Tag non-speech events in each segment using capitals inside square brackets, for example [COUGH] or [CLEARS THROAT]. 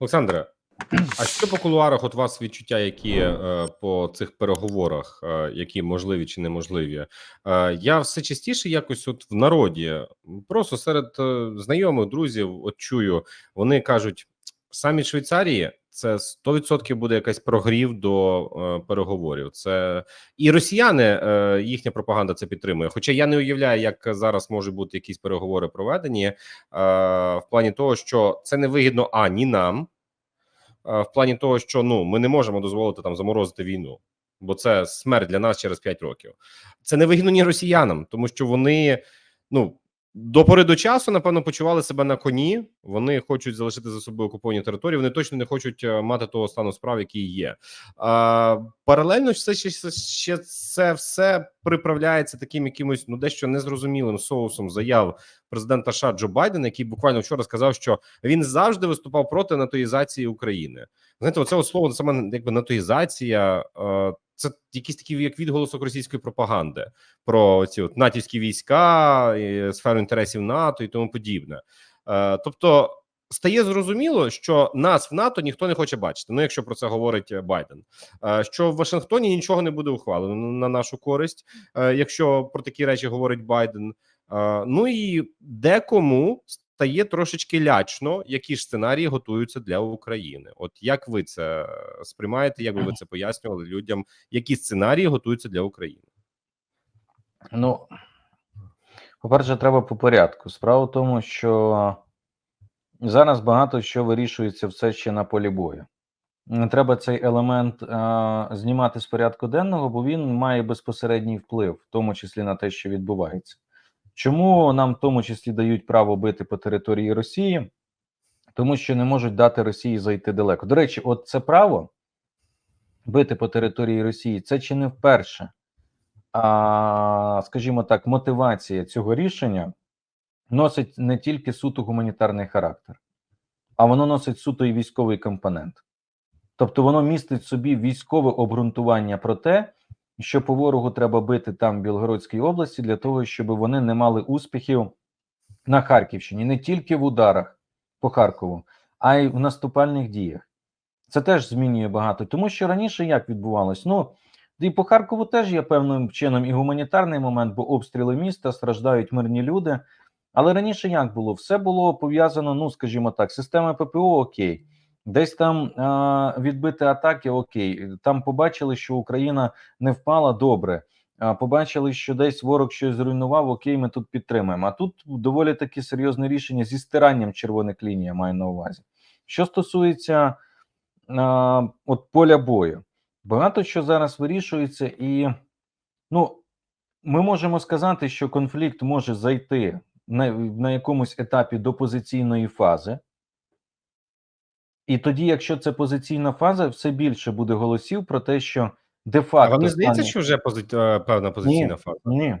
Олександре, а що по кулуарах? От вас відчуття, які е, по цих переговорах, е, які можливі чи неможливі? Е, я все частіше якось от в народі, просто серед е, знайомих, друзів, от чую, вони кажуть: самі Швейцарії це 100% буде якась прогрів до е, переговорів. Це і росіяни, е, їхня пропаганда це підтримує. Хоча я не уявляю, як зараз можуть бути якісь переговори проведені е, в плані того, що це не вигідно ані нам. е, В плані того, що ну ми не можемо дозволити там заморозити війну, бо це смерть для нас через 5 років. Це не вигідно ні росіянам, тому що вони ну до пори до часу, напевно, почували себе на коні. Вони хочуть залишити за собою окуповані території. Вони точно не хочуть е, мати того стану справ, який є. А, паралельно все ще, ще це все приправляється таким якимось ну дещо незрозумілим соусом заяв президента США Джо Байдена, який буквально вчора сказав, що він завжди виступав проти натоїзації України. Знаєте, оце слово саме якби натоїзація. Е, це якийсь такий як відголосок російської пропаганди про ці от натівські війська, сферу інтересів НАТО і тому подібне. Е, тобто стає зрозуміло, що нас в НАТО ніхто не хоче бачити. Ну, якщо про це говорить Байден, е, що в Вашингтоні нічого не буде ухвалено на нашу користь, е, якщо про такі речі говорить Байден. Е, ну і декому стає трошечки лячно, які ж сценарії готуються для України. От як ви це сприймаєте? Як би ви це пояснювали людям, які сценарії готуються для України? Ну, по-перше, треба по порядку. Справа в тому, що зараз багато що вирішується все ще на полі бою. Не треба цей елемент а, знімати з порядку денного, бо він має безпосередній вплив, в тому числі на те, що відбувається. Чому нам в тому числі дають право бити по території Росії? Тому що не можуть дати Росії зайти далеко. До речі, от це право бити по території Росії це чи не вперше, а, скажімо так, мотивація цього рішення носить не тільки суто гуманітарний характер, а воно носить суто і військовий компонент. Тобто воно містить в собі військове обґрунтування про те, що по ворогу треба бити там в Білгородській області для того, щоб вони не мали успіхів на Харківщині, не тільки в ударах по Харкову, а й в наступальних діях. Це теж змінює багато, тому що раніше як відбувалось? Ну і по Харкову теж є певним чином і гуманітарний момент, бо обстріли міста страждають мирні люди. Але раніше як було? Все було пов'язано, ну скажімо так, система ППО окей. Десь там а, відбити атаки, окей, там побачили, що Україна не впала добре. А, побачили, що десь ворог щось зруйнував, окей, ми тут підтримуємо. А тут доволі таки серйозне рішення зі стиранням червоних ліній, я маю на увазі. Що стосується а, от поля бою, багато що зараз вирішується, і ну, ми можемо сказати, що конфлікт може зайти на, на якомусь етапі до позиційної фази. І тоді, якщо це позиційна фаза, все більше буде голосів про те, що де-факто. А вам не здається, що вже пози... е, певна позиційна Ні. фаза? Ні.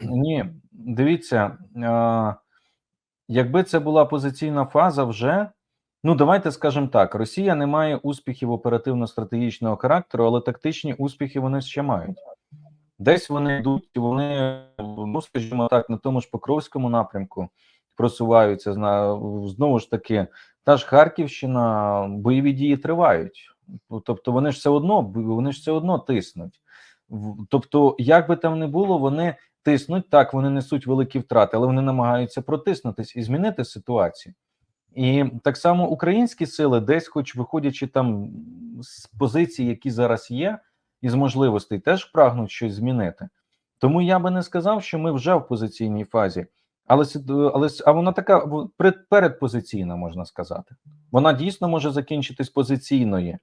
Ні. Дивіться, а, якби це була позиційна фаза вже. Ну, давайте скажемо так: Росія не має успіхів оперативно-стратегічного характеру, але тактичні успіхи вони ще мають. Десь вони йдуть, вони, ну скажімо так, на тому ж Покровському напрямку просуваються. Знову ж таки, та ж Харківщина, бойові дії тривають. Тобто вони ж все одно вони ж все одно тиснуть. Тобто, як би там не було, вони тиснуть так, вони несуть великі втрати, але вони намагаються протиснутись і змінити ситуацію. І так само українські сили, десь, хоч виходячи там з позицій, які зараз є, і з можливостей, теж прагнуть щось змінити. Тому я би не сказав, що ми вже в позиційній фазі, але але а вона така передпозиційна, можна сказати. Вона дійсно може закінчитись позиційної.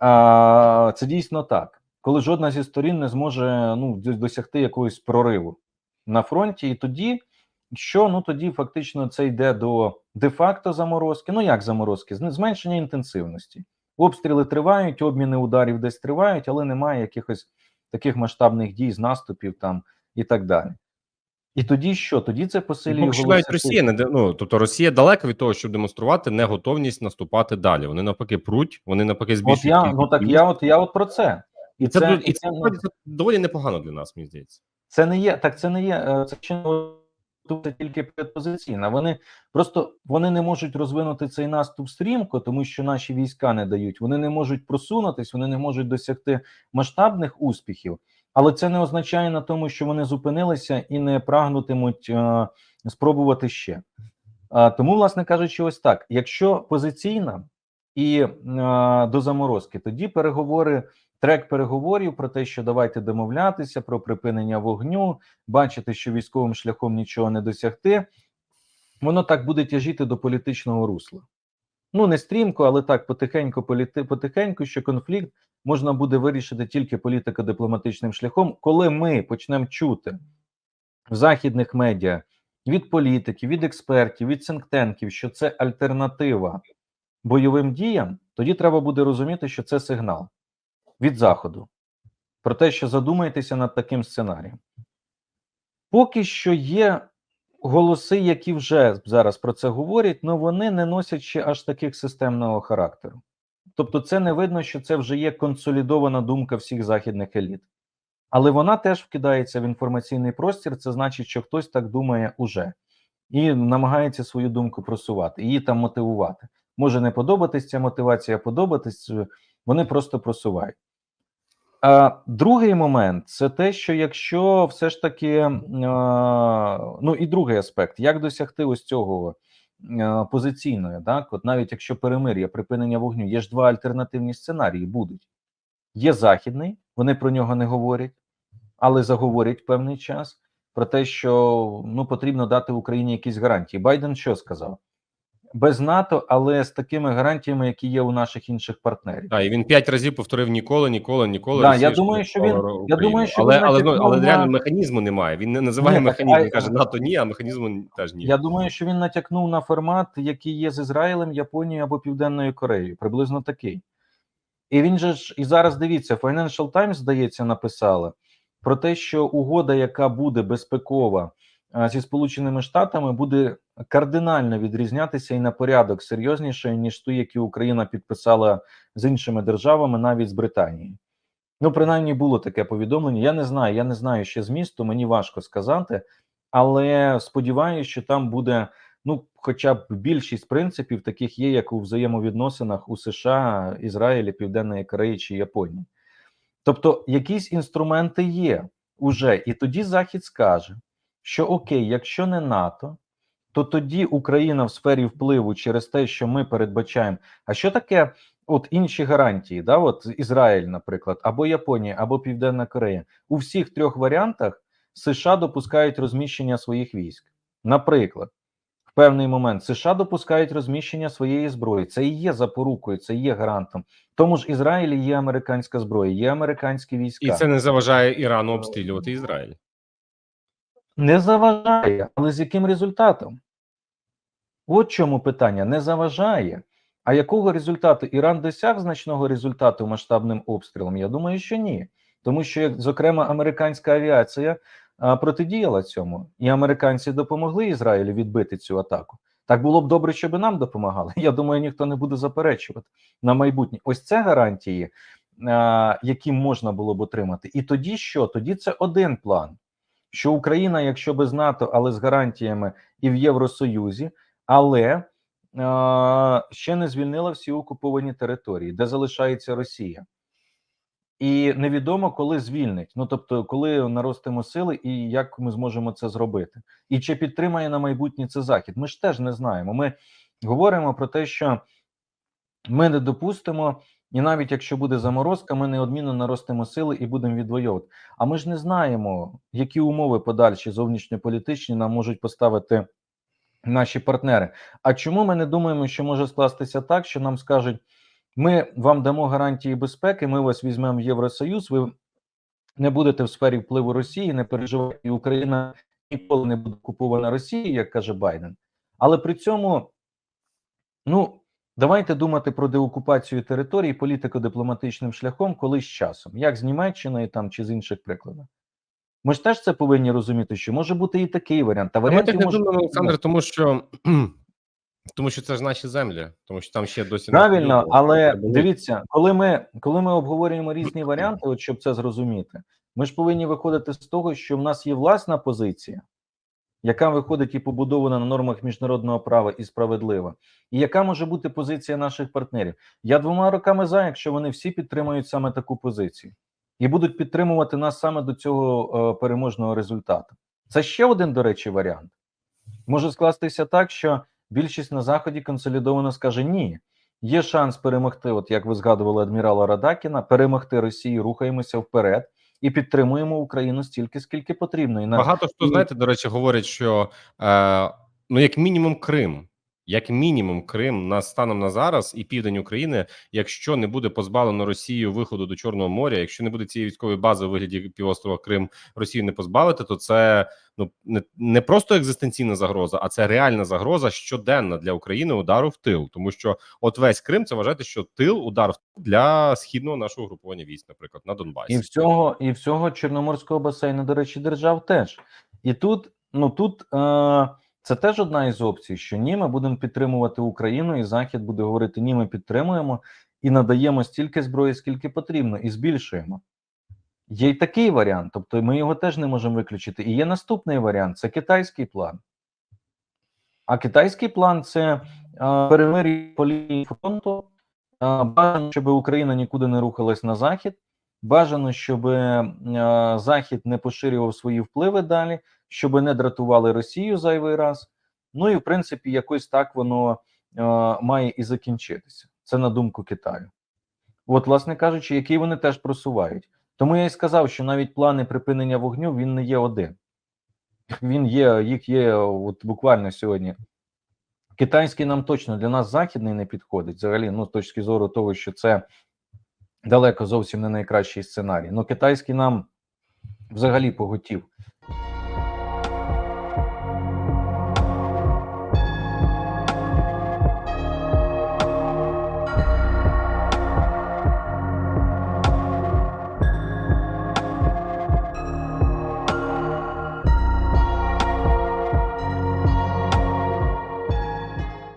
А, це дійсно так, коли жодна зі сторін не зможе ну, досягти якогось прориву на фронті, і тоді що? Ну тоді фактично це йде до де-факто заморозки. Ну як заморозки? Зменшення інтенсивності. Обстріли тривають, обміни ударів десь тривають, але немає якихось таких масштабних дій з наступів там і так далі. І тоді що? Тоді це посилює Поки що навіть Росія не ну, тобто Росія далека від того, щоб демонструвати неготовність наступати далі. Вони навпаки пруть, вони навпаки От я, ну так я от я от про це. і це, це- і і це, це- це доволі непогано для нас, мені здається. Це не є, так це не є, е, це ще не тільки предпозиційна. Вони просто вони не можуть розвинути цей наступ стрімко, тому що наші війська не дають. Вони не можуть просунутись, вони не можуть досягти масштабних успіхів. Але це не означає на тому, що вони зупинилися і не прагнутимуть е, спробувати ще. Е, тому, власне кажучи, ось так: якщо позиційна і е, до заморозки, тоді переговори, трек переговорів про те, що давайте домовлятися про припинення вогню, бачити, що військовим шляхом нічого не досягти, воно так буде тяжіти до політичного русла. Ну не стрімко, але так потихеньку, потихеньку, що конфлікт можна буде вирішити тільки політико-дипломатичним шляхом, коли ми почнемо чути в західних медіа від політиків, від експертів, від синктенків, що це альтернатива бойовим діям, тоді треба буде розуміти, що це сигнал від заходу про те, що задумайтеся над таким сценарієм. Поки що є голоси, які вже зараз про це говорять, але вони не носять ще аж таких системного характеру. Тобто, це не видно, що це вже є консолідована думка всіх західних еліт. Але вона теж вкидається в інформаційний простір. Це значить, що хтось так думає уже і намагається свою думку просувати, її там мотивувати. Може не подобатись ця мотивація, подобатись, вони просто просувають. А другий момент це те, що якщо все ж таки, ну і другий аспект, як досягти ось цього а, позиційної, так, от навіть якщо перемир'я, припинення вогню, є ж два альтернативні сценарії будуть. Є західний, вони про нього не говорять, але заговорять певний час про те, що ну потрібно дати Україні якісь гарантії. Байден що сказав? Без НАТО, але з такими гарантіями, які є у наших інших партнерів. Так, і він п'ять разів повторив ніколи, ніколи, ніколи. Да, Росія я думаю, що він- я думаю, що але, він але, ну, натякнув але на- реально механізму немає. Він не називає Ні, механізм. а- Він каже НАТО ні, а механізму теж ні. Я думаю, що він натякнув на формат, який є з Ізраїлем, Японією або Південною Кореєю, приблизно такий. І він же ж і зараз дивіться, Financial Times, здається, написала про те, що угода, яка буде безпекова а, зі Сполученими Штатами, буде кардинально відрізнятися і на порядок серйознішою, ніж ту, які Україна підписала з іншими державами, навіть з Британією. Ну, принаймні, було таке повідомлення. Я не знаю, я не знаю ще змісту, мені важко сказати, але сподіваюся, що там буде ну, хоча б більшість принципів таких є, як у взаємовідносинах у США, Ізраїлі, Південної Кореї чи Японії. Тобто, якісь інструменти є уже, і тоді Захід скаже, що окей, якщо не НАТО, то тоді Україна в сфері впливу через те, що ми передбачаємо. А що таке от інші гарантії? Да, от Ізраїль, наприклад, або Японія, або Південна Корея. У всіх трьох варіантах США допускають розміщення своїх військ. Наприклад, в певний момент США допускають розміщення своєї зброї. Це і є запорукою, це і є гарантом. Тому ж Ізраїлі є американська зброя, є американські війська. І це не заважає Ірану обстрілювати Ізраїль. Не заважає, але з яким результатом? От чому питання не заважає. А якого результату Іран досяг значного результату масштабним обстрілом? Я думаю, що ні. Тому що, зокрема, американська авіація протидіяла цьому, і американці допомогли Ізраїлю відбити цю атаку. Так було б добре, щоб нам допомагали. [LAUGHS] Я думаю, ніхто не буде заперечувати на майбутнє. Ось це гарантії, які можна було б отримати. І тоді що? Тоді це один план що Україна, якщо без НАТО, але з гарантіями і в Євросоюзі, але е, ще не звільнила всі окуповані території, де залишається Росія. І невідомо, коли звільнить. Ну тобто, коли наростимо сили, і як ми зможемо це зробити, і чи підтримає на майбутнє це захід. Ми ж теж не знаємо. Ми говоримо про те, що ми не допустимо, і навіть якщо буде заморозка, ми неодмінно наростимо сили і будемо відвоювати. А ми ж не знаємо, які умови подальші зовнішньополітичні нам можуть поставити наші партнери. А чому ми не думаємо, що може скластися так, що нам скажуть: ми вам дамо гарантії безпеки, ми вас візьмемо в Євросоюз, ви не будете в сфері впливу Росії, не переживайте, і Україна ніколи не буде окупована Росією, як каже Байден. Але при цьому, ну. Давайте думати про деокупацію території політико-дипломатичним шляхом колись часом, як з Німеччиною там чи з інших прикладів. Ми ж теж це повинні розуміти, що може бути і такий варіант. Та так не може думаємо, Олександр, тому що [CLEARS THROAT] тому що це ж наші землі, тому що там ще досі Правильно, не але дивіться, коли ми коли ми обговорюємо різні варіанти, от щоб це зрозуміти, ми ж повинні виходити з того, що в нас є власна позиція, яка виходить і побудована на нормах міжнародного права і справедлива, і яка може бути позиція наших партнерів. Я двома роками за, якщо вони всі підтримують саме таку позицію і будуть підтримувати нас саме до цього е, переможного результату. Це ще один, до речі, варіант. Може скластися так, що більшість на заході консолідовано скаже ні. Є шанс перемогти, от як ви згадували адмірала Радакіна, перемогти Росію, рухаємося вперед і підтримуємо Україну стільки, скільки потрібно. І на Багато хто знаєте, до речі, говорять, що е, ну як мінімум Крим, як мінімум Крим на станом на зараз і південь України, якщо не буде позбавлено Росію виходу до Чорного моря, якщо не буде цієї військової бази у вигляді півострова Крим Росію не позбавити, то це ну не, не просто екзистенційна загроза, а це реальна загроза щоденна для України удару в тил. Тому що от весь Крим це вважати, що тил удар в тил для східного нашого групування військ, наприклад, на Донбасі. І всього, і всього Чорноморського басейну, до речі, держав теж. І тут, ну тут е, це теж одна із опцій, що ні, ми будемо підтримувати Україну, і Захід буде говорити: ні, ми підтримуємо і надаємо стільки зброї, скільки потрібно, і збільшуємо. Є й такий варіант, тобто ми його теж не можемо виключити. І є наступний варіант це китайський план. А китайський план це перемир'я по лінії фронту. Бажано, щоб Україна нікуди не рухалась на захід. Бажано, щоб Захід не поширював свої впливи далі, щоб не дратували Росію зайвий раз. Ну і в принципі, якось так воно е, має і закінчитися. Це на думку Китаю. От, власне кажучи, який вони теж просувають. Тому я і сказав, що навіть плани припинення вогню він не є один. Він є, їх є от буквально сьогодні. Китайський нам точно для нас західний не підходить. Взагалі, ну з точки зору того, що це далеко зовсім не найкращий сценарій. Ну, китайський нам взагалі поготів.